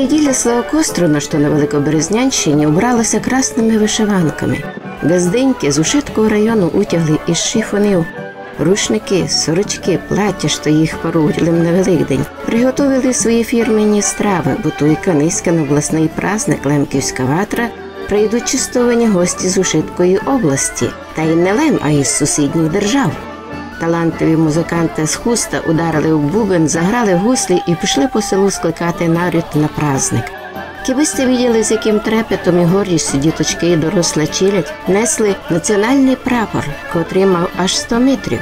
Неділі Слава Кострона, що на Великоберезнянщині, убралася красними вишиванками. Газденьки з Ушиткого району утягли із шифонів. Рушники, сорочки, плаття, що їх порудили на Великдень, приготовили свої фірменні страви, бо той на обласний праздник Лемківська ватра прийдуть чистовані гості з Ушиткої області, та й не лем, а із сусідніх держав. Талантливі музиканти з хуста ударили в бубен, заграли гуслі і пішли по селу скликати наряд на праздник. Кибисти виділи, з яким трепетом і гордістю діточки і доросла чілять, несли національний прапор, котрий мав аж 100 метрів.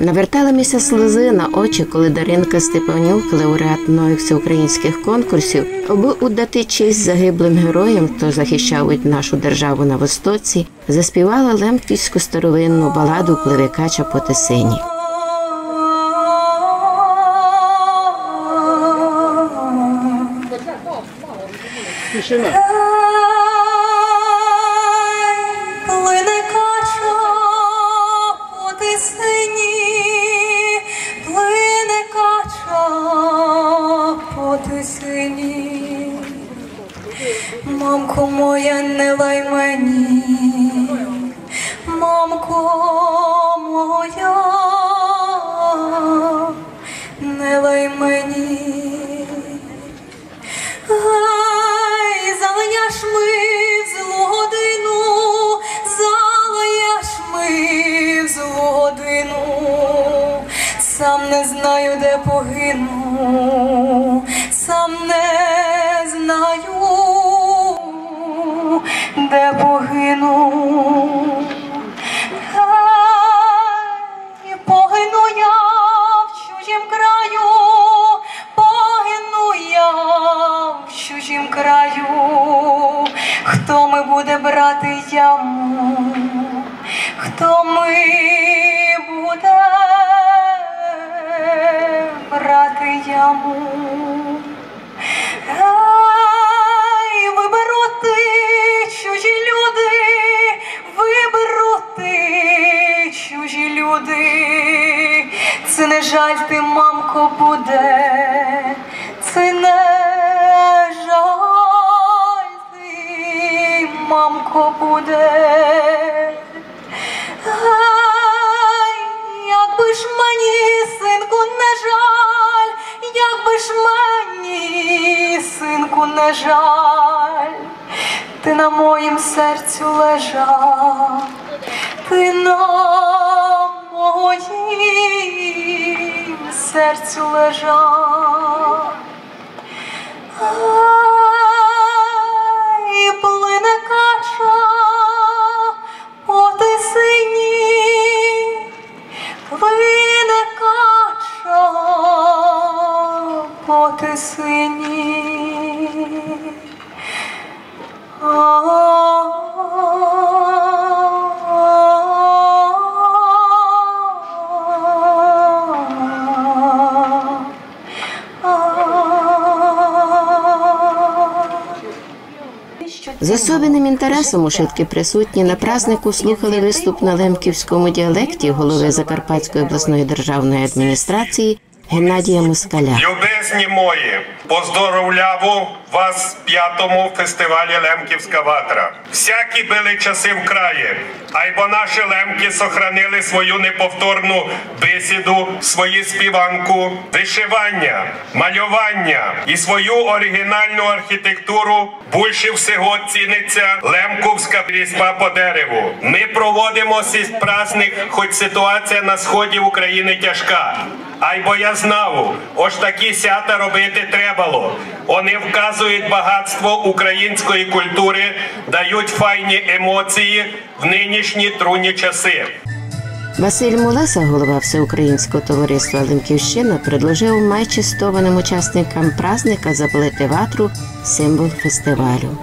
Навертали місяць сльози на очі, коли Даринка Степанюк, лауреат многих всеукраїнських конкурсів, аби удати честь загиблим героям, хто захищав нашу державу на востоці, заспівала лемківську старовинну баладу пливикача по Тисині. Тишина. Мамко моя, не лай мені. Гай, залаяш ми в злу годину, залаяш ми в злу годину, сам не знаю, де погину, сам не знаю, де погину. Буде йому, хто ми буде брати яму. Серцю лежав, ти на моїм серцю лежав. Ай, плине кача по тисині, плине кача по тисині. З особенним інтересом ушитки присутні на празднику слухали виступ на лемківському діалекті голови Закарпатської обласної державної адміністрації Геннадія Москаля. Любезні мої, поздоровляву вас п'ятому фестивалі Лемківська ватра. Всякі били часи в краї, айбо наші лемки сохранили свою неповторну бесіду, свою співанку, вишивання, малювання і свою оригінальну архітектуру. Більше всього ціниться лемковська різьба по дереву. Ми проводимо цей праздник, хоч ситуація на сході України тяжка. Айбо я знав, ось такі сята робити требало. Вони вказують багатство української культури, дають файні емоції в нинішні трудні часи. Василь Мулеса, голова Всеукраїнського товариства Лемківщина, предложив майчистованим учасникам праздника запалити ватру символ фестивалю.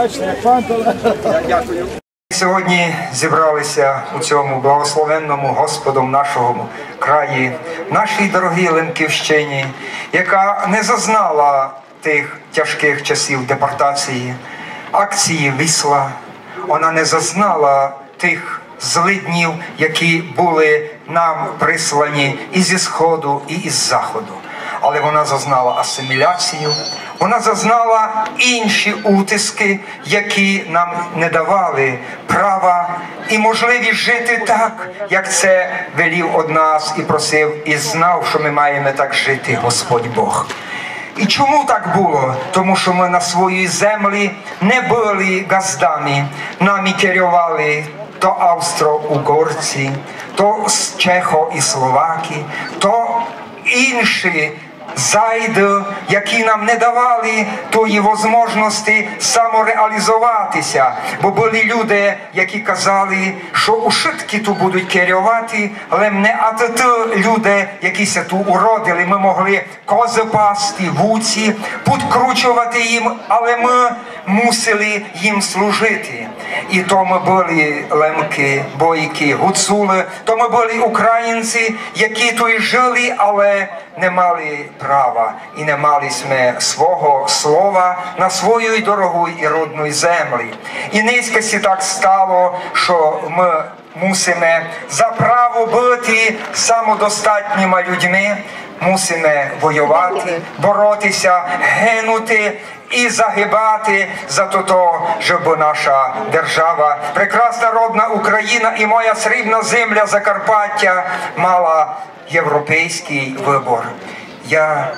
Бачите, як фанта. Сьогодні зібралися у цьому благословенному Господом нашого краї, нашій дорогій Ленківщині, яка не зазнала тих тяжких часів депортації, акції вісла. Вона не зазнала тих злиднів, які були нам прислані і зі сходу, і із заходу. Але вона зазнала асиміляцію, вона зазнала інші утиски, які нам не давали права і можливість жити так, як це велів од нас і просив, і знав, що ми маємо так жити, Господь Бог. І чому так було? Тому що ми на своїй землі не були газдами, нами керували то австро-угорці, то Чехо і Словаки, то інші зайди, які нам не давали тої можливості самореалізуватися. Бо були люди, які казали, що ушитки тут будуть керувати, але не АТТ люди, які се тут уродили. Ми могли кози пасти, вуці, підкручувати їм, але ми мусили їм служити. І то ми були лемки, бойки, гуцули, то ми були українці, які тут жили, але не мали права і не мали сме свого слова на своїй дорогої і родної землі. І низькості так стало, що ми мусимо за право бути самодостатніми людьми, мусимо воювати, боротися, гинути. І загибати за то, щоб наша держава, прекрасна родна Україна і моя срібна земля Закарпаття мала європейський вибор. Я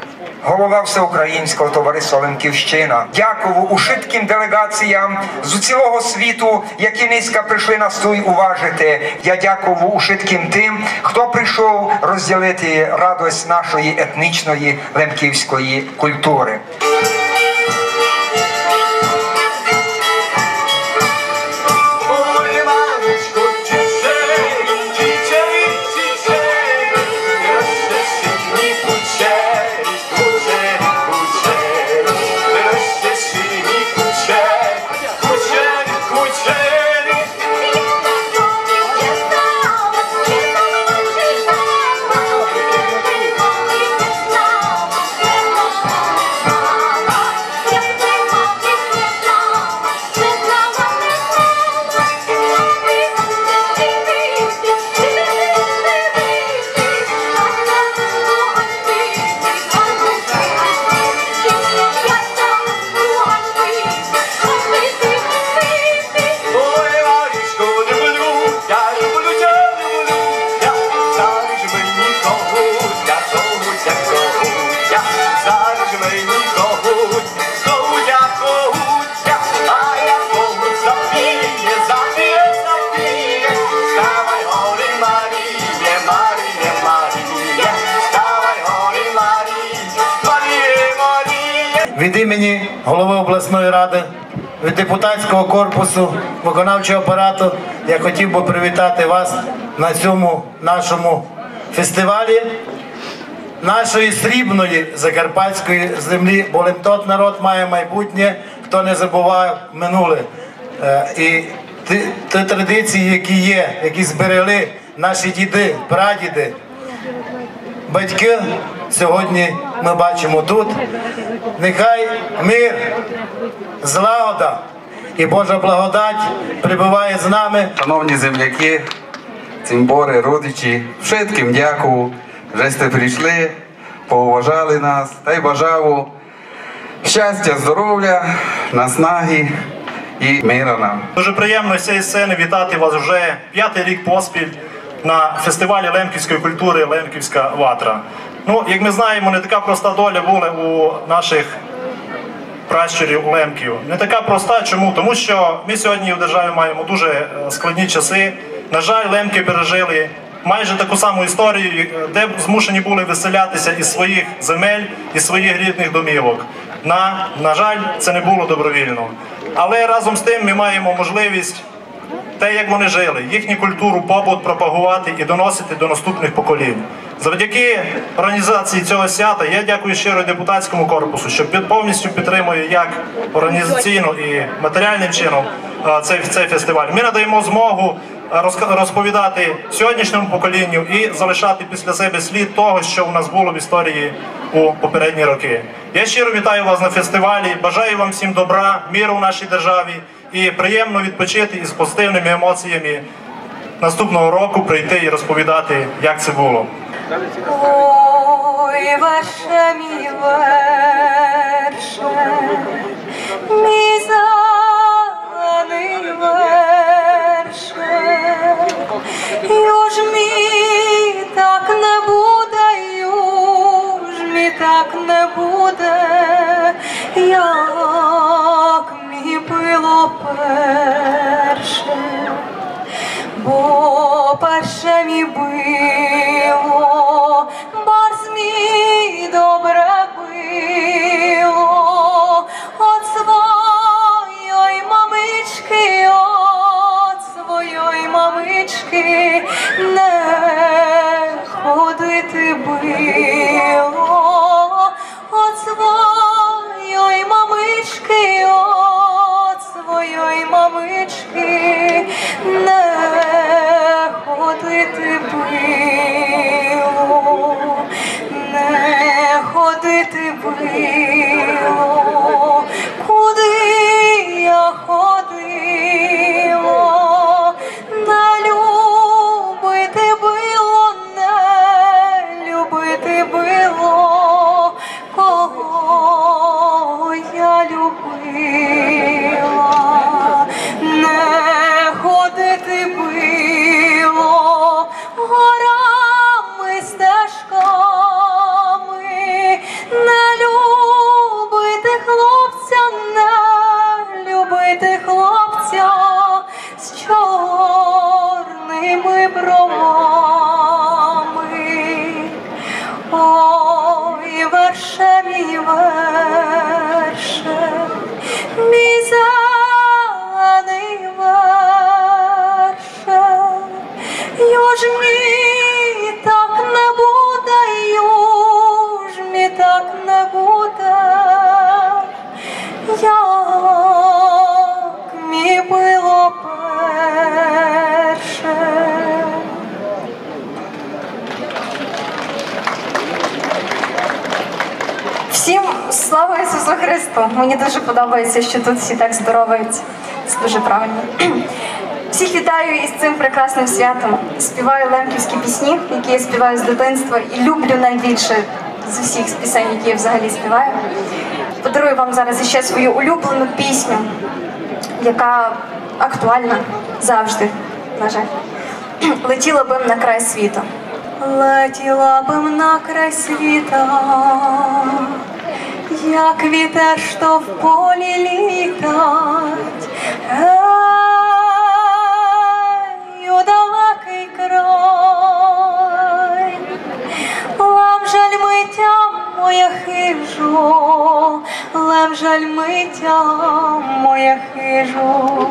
голова всеукраїнського товариства Лемківщина. Дякую ушитким делегаціям з цілого світу, які низько прийшли нас тут уважити. Я дякую ушитким тим, хто прийшов розділити радость нашої етнічної лемківської культури. Від імені голови обласної ради, від депутатського корпусу, виконавчого апарату я хотів би привітати вас на цьому нашому фестивалі нашої срібної закарпатської землі, бо лим тот народ має майбутнє, хто не забуває минуле. Е, І ті, традиції, які є, які зберегли наші діди, прадіди, батьки сьогодні ми бачимо тут. Нехай мир, злагода і Божа благодать прибуває з нами. Шановні земляки, цимбори, родичі, všetkим дякую, сте прийшли, поуважали нас та й бажаю щастя, здоров'я, наснаги і мира нам. Дуже приємно з цієї сцени вітати вас вже п'ятий рік поспіль на фестивалі лемківської культури Лемківська ватра. Ну, як ми знаємо, не така проста доля була у наших пращурів лемків. Не така проста. Чому? Тому що ми сьогодні в державі маємо дуже е, складні часи. На жаль, лемки пережили майже таку саму історію, е, де змушені були виселятися із своїх земель, із своїх рідних домівок. На, на жаль, це не було добровільно. Але разом з тим ми маємо можливість те, як вони жили, їхню культуру, побут пропагувати і доносити до наступних поколінь. Завдяки організації цього свята я дякую щиро депутатському корпусу, що повністю підтримує як організаційно і матеріальним чином е, цей, цей фестиваль. Ми надаємо змогу розповідати сьогоднішньому поколінню і залишати після себе слід того, що у нас було в історії у попередні роки. Я щиро вітаю вас на фестивалі. Бажаю вам всім добра, міру в нашій державі і приємно відпочити із позитивними емоціями наступного року прийти і розповідати, як це було. Ой, верше мій верше, мій так не буде, як мій було перше. Бо перше мій було, барс мій добре подобається, що тут всі так здороваються. Це дуже правильно. Всіх вітаю із цим прекрасним святом. Співаю лемківські пісні, які я співаю з дитинства і люблю найбільше з усіх пісень, які я взагалі співаю. Подарую вам зараз іще свою улюблену пісню, яка актуальна завжди, на жаль. Летіла бим на край світу. Летіла бим на край світа, як вітер, що в полі літать, у далекий край, лам жаль миття моя хижу, лам жаль миття моя хижу,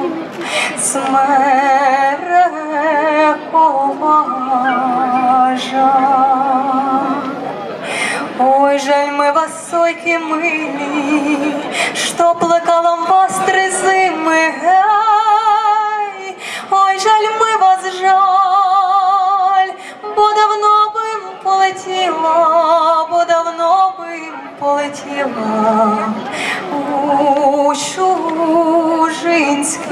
смерекова. Ой, жаль ми вас, сойки милі, що плекала вас три зими, гей, ой, жаль ми вас жаль, бо давно бим полетіла, бо давно бим полетіла у чужинський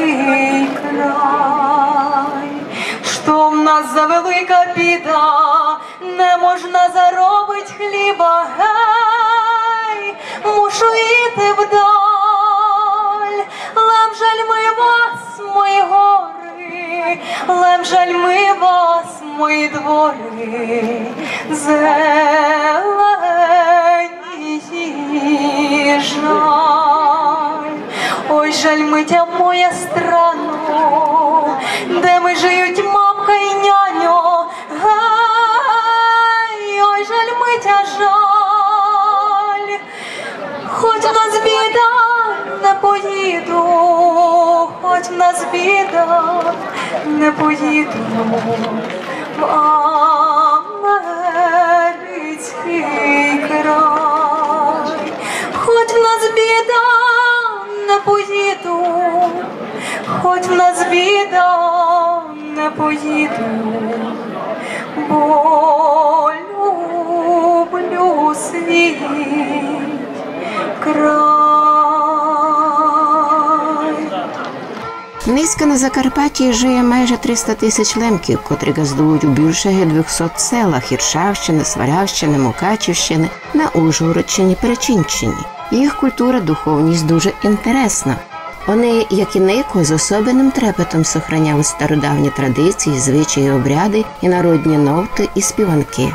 край. Що в нас за велика біда, не можна заробить хліба, гей, мушу іти вдаль, лем жаль ми вас, мої гори, лем жаль ми вас, мої двори, зелені жаль. Ой, жаль миття моя страну, де ми жиють хоч в нас біда, не поїду. В Америцький край, хоч в нас біда, не поїду, хоч в нас біда, не поїду, бо люблю свій край. Низько на Закарпатті жиє майже 300 тисяч лемків, котрі газдують у більше 200 селах Іршавщини, Сварявщини, Мукачівщини, на Ужгородщині, Перечинщині. Їх культура, духовність дуже інтересна. Вони, як і Нико, з особенним трепетом сохраняли стародавні традиції, звичаї, обряди і народні новти і співанки.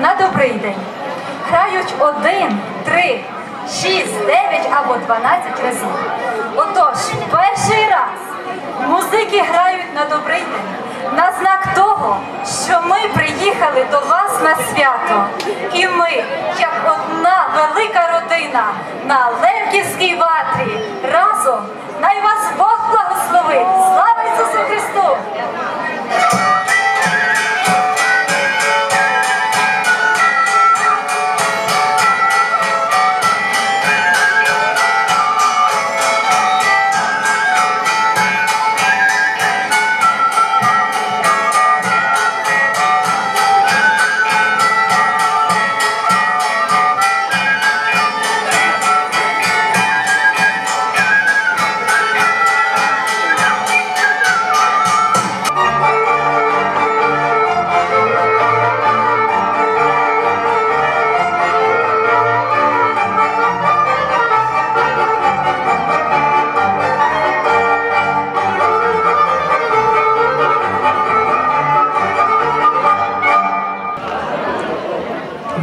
На добрий день. Грають один, три, шість, дев'ять або дванадцять разів. Отож, перший раз музики грають на добрий день. На знак того, що ми приїхали до вас на свято, і ми, як одна велика родина на Лемківській ватрі,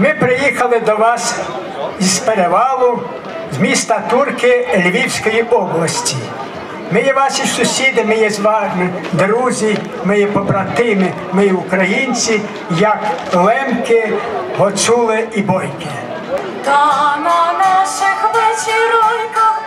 Ми приїхали до вас із перевалу з міста Турки Львівської області. Ми є ваші сусіди, ми є з вами друзі, ми є побратими, ми є українці, як лемки, гоцули і бойки. Та на наших вечіройках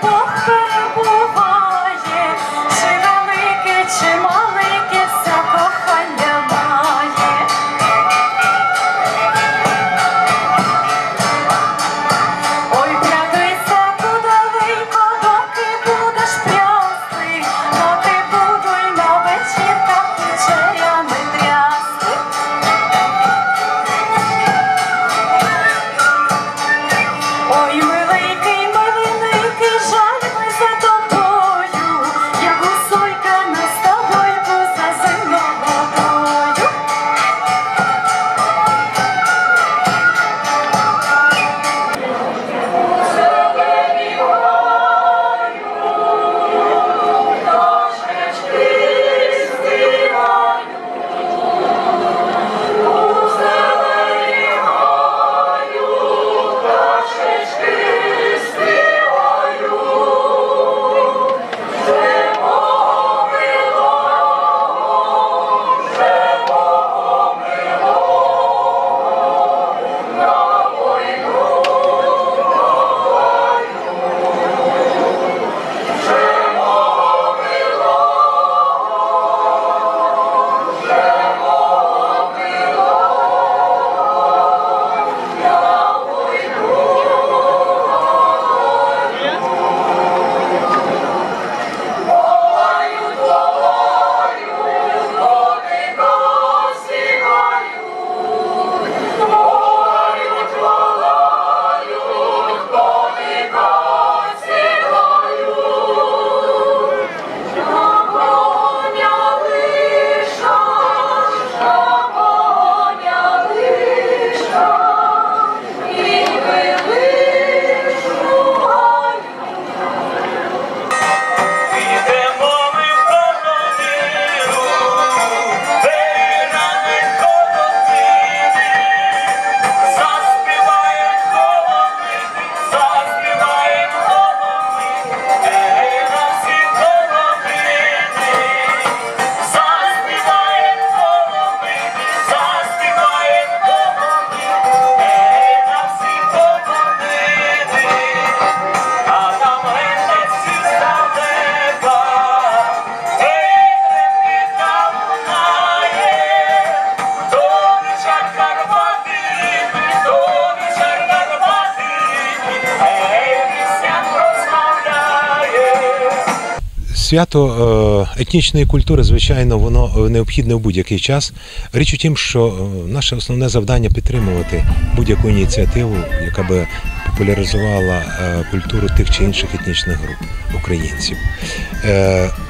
Свято е, етнічної культури, звичайно, воно е, необхідне в будь-який час. Річ у тім, що е, наше основне завдання підтримувати будь-яку ініціативу, яка би популяризувала культуру тих чи інших етнічних груп українців.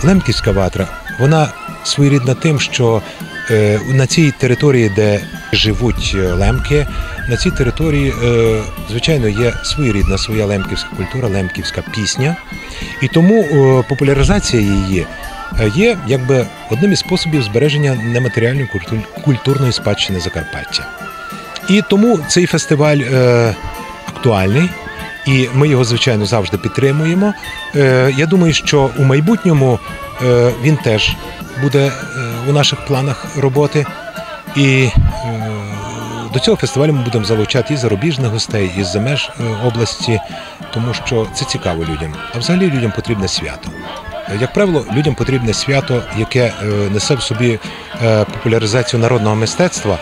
Лемківська ватра, вона своєрідна тим, що на цій території, де живуть лемки, на цій території, звичайно, є своєрідна своя лемківська культура, лемківська пісня. І тому е, популяризація її е, є якби одним із способів збереження нематеріальної культу- культурної спадщини Закарпаття. І тому цей фестиваль е, актуальний, і ми його, звичайно, завжди підтримуємо. Е, я думаю, що у майбутньому е, він теж буде е, у наших планах роботи. І е, до цього фестивалю ми будемо залучати і зарубіжних гостей, і з-за меж е, області, тому що це цікаво людям. А взагалі людям потрібне свято. Як правило, людям потрібне свято, яке е, несе в собі е, популяризацію народного мистецтва,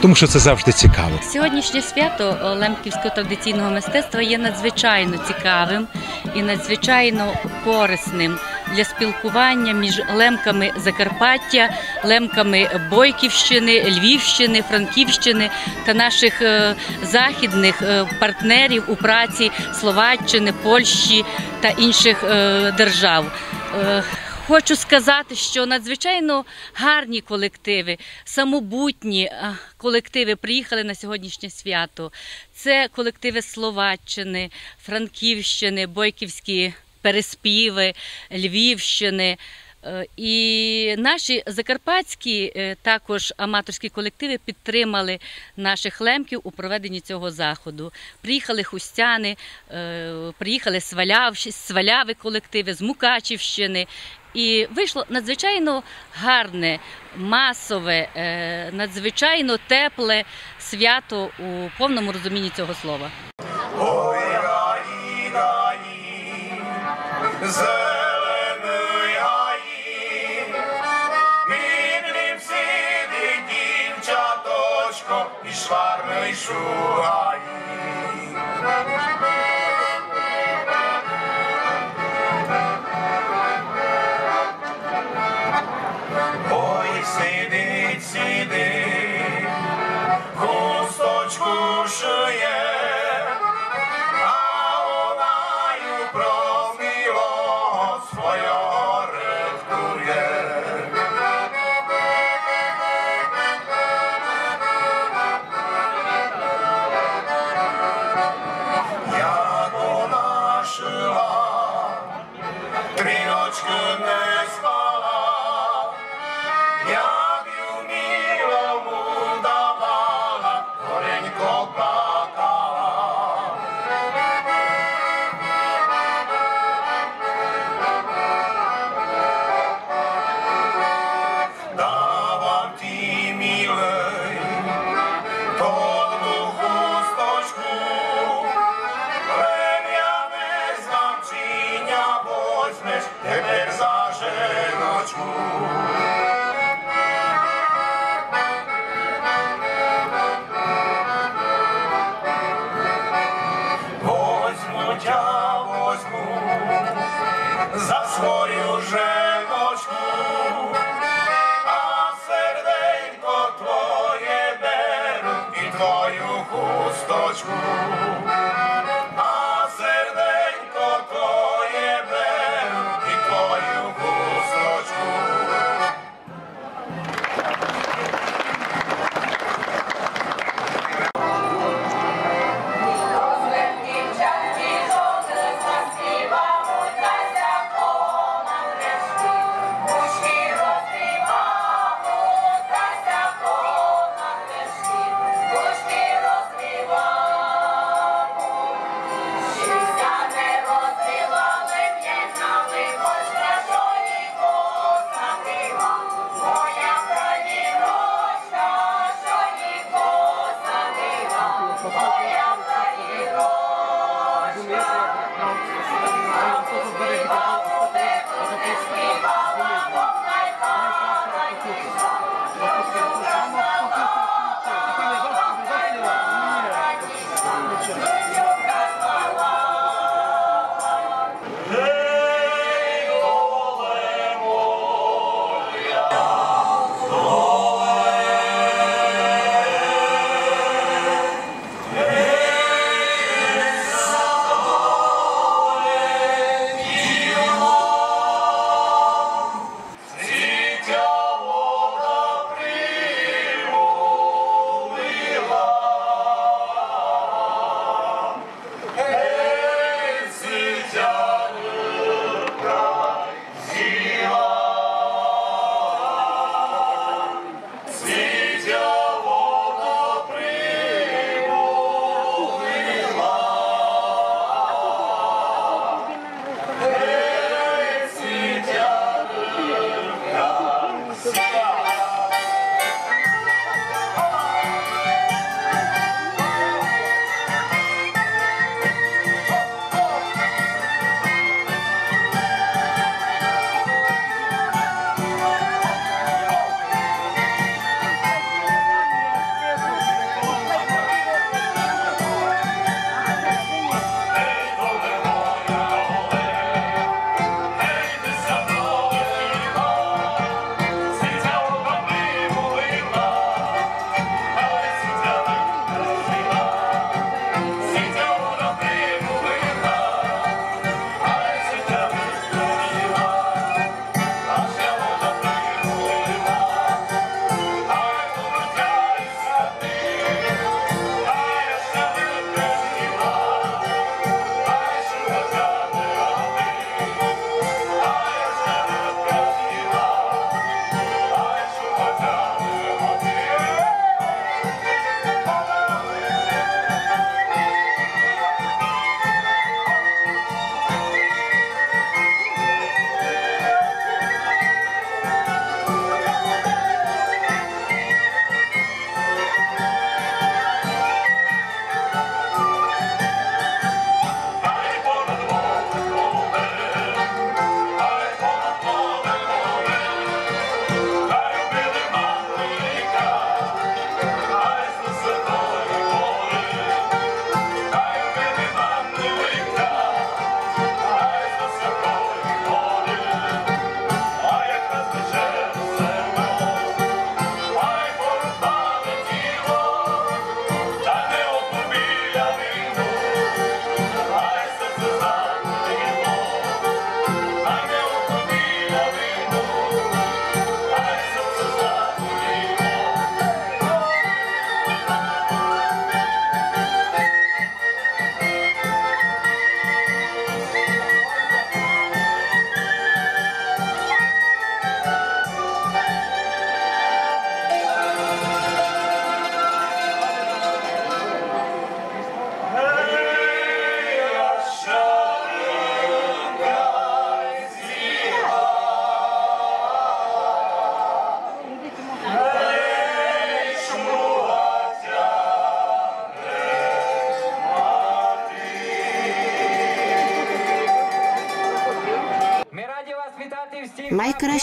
тому що це завжди цікаво. Сьогоднішнє свято лемківського традиційного мистецтва є надзвичайно цікавим і надзвичайно корисним для спілкування між лемками Закарпаття, лемками Бойківщини, Львівщини, Франківщини та наших е, західних е, партнерів у праці Словаччини, Польщі та інших е, держав. Хочу сказати, що надзвичайно гарні колективи, самобутні колективи приїхали на сьогоднішнє свято. Це колективи Словаччини, Франківщини, Бойківські переспіви, Львівщини. Е, І наші закарпатські е, також аматорські колективи підтримали наших лемків у проведенні цього заходу. Приїхали хустяни, е, приїхали сваляви колективи з Мукачівщини. І вийшло надзвичайно гарне, масове, надзвичайно тепле свято у повному розумінні цього слова. Szwarny szua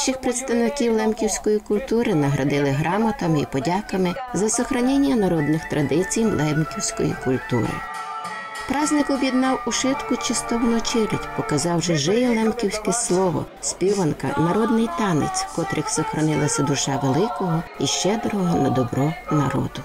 Найкращих представників лемківської культури наградили грамотами і подяками за сохранення народних традицій лемківської культури. Праздник об'єднав у шитку чистовну чередь, показав же жиє лемківське слово, співанка, народний танець, котрих сохранилася душа великого і щедрого на добро народу.